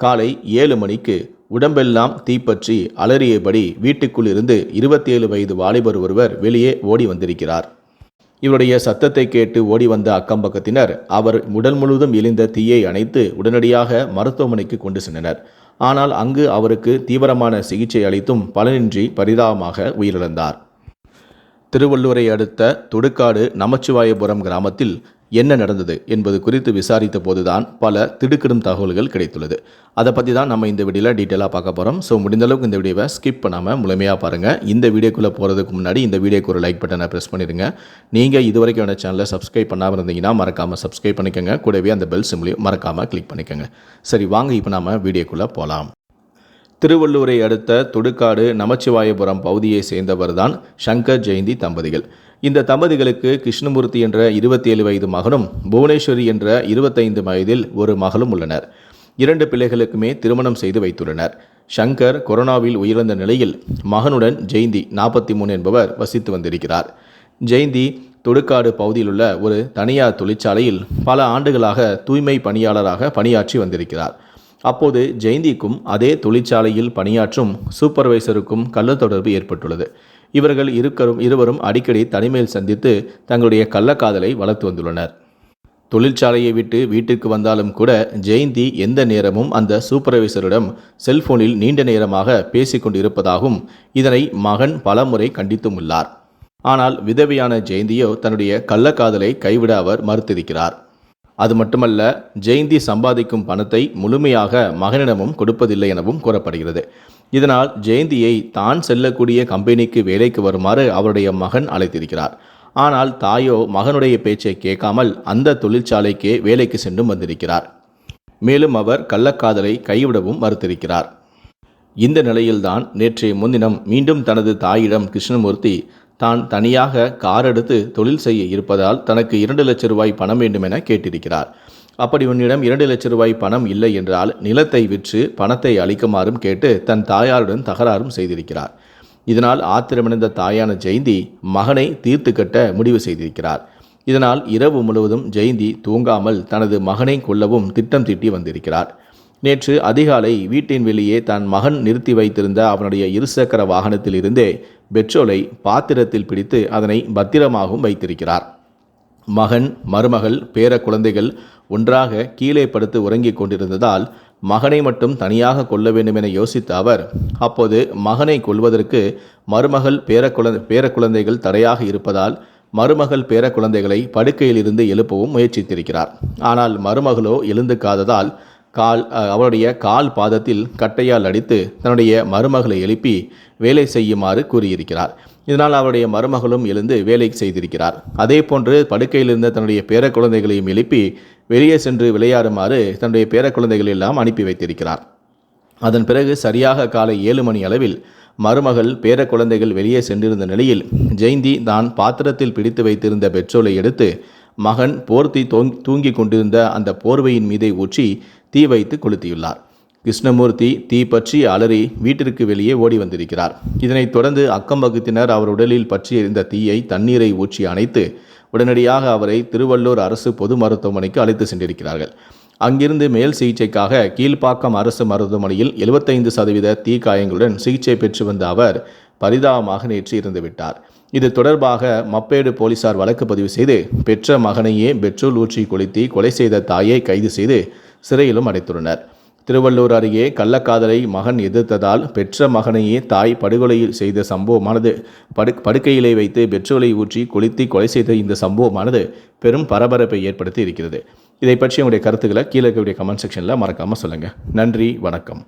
காலை ஏழு மணிக்கு உடம்பெல்லாம் தீப்பற்றி அலறியபடி வீட்டுக்குள் இருந்து இருபத்தேழு வயது வாலிபர் ஒருவர் வெளியே ஓடி வந்திருக்கிறார். இவருடைய சத்தத்தை கேட்டு ஓடி வந்த அக்கம்பக்கத்தினர் அவர் உடல் முழுவதும் எரிந்த தீயை அணைத்து உடனடியாக மருத்துவமனைக்கு கொண்டு சென்றனர். ஆனால் அங்கு அவருக்கு தீவிரமான சிகிச்சை அளித்தும் பலனின்றி பரிதாபமாக உயிரிழந்தார். திருவள்ளூரை அடுத்த துடுக்காடு நமச்சிவாயபுரம் கிராமத்தில் என்ன நடந்தது என்பது குறித்து விசாரித்த போதுதான் பல திடுக்கிடும் தகவல்கள் கிடைத்துள்ளது. அதை பற்றி தான் நம்ம இந்த வீடியோவில் டீட்டெயிலாக பார்க்க போகிறோம் ஸோ முடிந்தளவுக்கு இந்த வீடியோவை ஸ்கிப் பண்ணாமல் முழுமையாக பாருங்கள் இந்த வீடியோக்குள்ளே போகிறதுக்கு முன்னாடி இந்த வீடியோக்கு ஒரு லைக் பட்டனை ப்ரெஸ் பண்ணிடுங்க. நீங்கள் இது வரைக்கும் என்னோட சேனலை சப்ஸ்கிரைப் பண்ணாமல் இருந்தீங்கன்னா மறக்காமல் சப்ஸ்கிரைப் பண்ணிக்கோங்க. கூடவே அந்த பெல் சிம்லையும் மறக்காமல் கிளிக் பண்ணிக்கோங்க. சரி வாங்க இப்போ நாம் வீடியோக்குள்ளே போகலாம் திருவள்ளூரை அடுத்த துடுக்காடு நமச்சிவாயபுரம் பகுதியை சேர்ந்தவர்தான் சங்கர் ஜெயந்தி தம்பதிகள். இந்த தம்பதிகளுக்கு கிருஷ்ணமூர்த்தி என்ற இருபத்தி ஏழு வயது மகனும் புவனேஸ்வரி என்ற இருபத்தைந்து வயதில் ஒரு மகளும் உள்ளனர். இரண்டு பிள்ளைகளுக்குமே திருமணம் செய்து வைத்துள்ளனர். சங்கர் கொரோனாவில் உயிரிழந்த நிலையில் மகனுடன் ஜெயந்தி நாற்பத்தி மூணு என்பவர் வசித்து வந்திருக்கிறார். ஜெயந்தி தொடுக்காடு பகுதியிலுள்ள ஒரு தனியார் தொழிற்சாலையில் பல ஆண்டுகளாக தூய்மை பணியாளராக பணியாற்றி வந்திருக்கிறார். அப்போது ஜெயந்திக்கும் அதே தொழிற்சாலையில் பணியாற்றும் சூப்பர்வைசருக்கும் கள்ள தொடர்பு ஏற்பட்டுள்ளது. இவர்கள் இருக்கரும் இருவரும் அடிக்கடி தனிமையில் சந்தித்து தங்களுடைய கள்ளக்காதலை வளர்த்து வந்துள்ளனர். தொழிற்சாலையை விட்டு வீட்டிற்கு வந்தாலும் கூட ஜெயந்தி எந்த நேரமும் அந்த சூப்பர்வைசரிடம் செல்போனில் நீண்ட நேரமாக பேசிக்கொண்டு இருப்பதாகவும் இதனை மகன் பலமுறை கண்டித்தும் உள்ளார். ஆனால் விதவையான ஜெயந்தியோ தன்னுடைய கள்ளக்காதலை கைவிட அவர் மறுத்திருக்கிறார். அது மட்டுமல்ல ஜெயந்தி சம்பாதிக்கும் பணத்தை முழுமையாக மகனிடமும் கொடுப்பதில்லை எனவும் கூறப்படுகிறது. இதனால் ஜெயந்தியை தான் செல்லக்கூடிய கம்பெனிக்கு வேலைக்கு வருமாறு அவருடைய மகன் அழைத்திருக்கிறார். ஆனால் தாயோ மகனுடைய பேச்சை கேட்காமல் அந்த தொழிற்சாலைக்கே வேலைக்கு சென்றும் வந்திருக்கிறார். மேலும் அவர் கள்ளக்காதலை கைவிடவும் மறுத்திருக்கிறார். இந்த நிலையில்தான் நேற்றைய முன்தினம் மீண்டும் தனது தாயிடம் கிருஷ்ணமூர்த்தி தான் தனியாக கார் எடுத்து தொழில் செய்ய இருப்பதால் தனக்கு இரண்டு லட்சம் ரூபாய் பணம் வேண்டும் என கேட்டிருக்கிறார். அப்படி உன்னிடம் இரண்டு லட்ச ரூபாய் பணம் இல்லை என்றால் நிலத்தை விற்று பணத்தை அளிக்குமாறும் கேட்டு தன் தாயாருடன் தகராறும் செய்திருக்கிறார். இதனால் ஆத்திரமடைந்த தாயான ஜெயந்தி மகனை தீர்த்து கட்ட முடிவு செய்திருக்கிறார். இதனால் இரவு முழுவதும் ஜெயந்தி தூங்காமல் தனது மகனை கொல்லவும் திட்டம் தீட்டி வந்திருக்கிறார். நேற்று அதிகாலை வீட்டின் வெளியே தன் மகன் நிறுத்தி வைத்திருந்த அவனுடைய இருசக்கர வாகனத்திலிருந்தே பெட்ரோலை பாத்திரத்தில் பிடித்து அதனை பத்திரமாகவும் வைத்திருக்கிறார். மகன் மருமகள் பேர குழந்தைகள் ஒன்றாக கீழே படுத்து உறங்கிக் கொண்டிருந்ததால் மகனை மட்டும் தனியாக கொல்ல வேண்டும் என யோசித்த அவர் அப்போது மகனை கொல்வதற்கு மருமகள் பேர குழந்தை பேர குழந்தைகள் தடையாக இருப்பதால் மருமகள் பேர குழந்தைகளை படுக்கையில் இருந்து எழுப்பவும் முயற்சித்திருக்கிறார். ஆனால் மருமகளோ எழுந்துக்காததால் கால் அவருடைய கால் பாதத்தில் கட்டையால் அடித்து தன்னுடைய மருமகளை எழுப்பி வேலை செய்யுமாறு கூறியிருக்கிறார். இதனால் அவருடைய மருமகளும் எழுந்து வேலை செய்திருக்கிறார். அதே போன்று படுக்கையிலிருந்த தன்னுடைய பேர குழந்தைகளையும் எழுப்பி வெளியே சென்று விளையாடுமாறு தன்னுடைய பேர குழந்தைகள் எல்லாம் அனுப்பி வைத்திருக்கிறார். அதன் பிறகு சரியாக காலை ஏழு மணி அளவில் மருமகள் பேர குழந்தைகள் வெளியே சென்றிருந்த நிலையில் ஜெயந்தி தான் பாத்திரத்தில் பிடித்து வைத்திருந்த பெட்ரோலை எடுத்து மகன் போர்த்தி தூங்கி கொண்டிருந்த அந்த போர்வையின் மீதை ஊற்றி தீ வைத்து கொளுத்தியுள்ளார். கிருஷ்ணமூர்த்தி தீ பற்றி அலறி வீட்டிற்கு வெளியே ஓடி வந்திருக்கிறார். இதனைத் தொடர்ந்து அக்கம்பக்கத்தினர் அவர் உடலில் பற்றி எரிந்த தீயை தண்ணீரை ஊற்றி அணைத்து உடனடியாக அவரை திருவள்ளூர் அரசு பொது மருத்துவமனைக்கு அழைத்து சென்றிருக்கிறார்கள். அங்கிருந்து மேல் சிகிச்சைக்காக கீழ்ப்பாக்கம் அரசு மருத்துவமனையில் எழுபத்தைந்து சதவீத தீ காயங்களுடன் சிகிச்சை பெற்று வந்த அவர் பரிதாபமாக நேற்று இருந்துவிட்டார் இது தொடர்பாக மப்பேடு போலீசார் வழக்கு பதிவு செய்து பெற்ற மகனையே பெட்ரோல் ஊற்றி கொளுத்தி கொலை செய்த தாயை கைது செய்து சிறையிலும் அடைத்துள்ளனர். திருவள்ளூர் அருகே கள்ளக்காதலை மகன் எதிர்த்ததால் பெற்ற மகனையே தாய் படுகொலையில் செய்த சம்பவமானது. படு படுக்கையிலே வைத்து பெட்ரோலை ஊற்றி கொளுத்தி கொலை செய்த இந்த சம்பவமானது பெரும் பரபரப்பை ஏற்படுத்தி இருக்கிறது. இதை பற்றி உங்களுடைய கருத்துக்களை கீழே இருக்கக்கூடிய கமெண்ட் செக்ஷனில் மறக்காமல் சொல்லுங்கள் நன்றி வணக்கம்.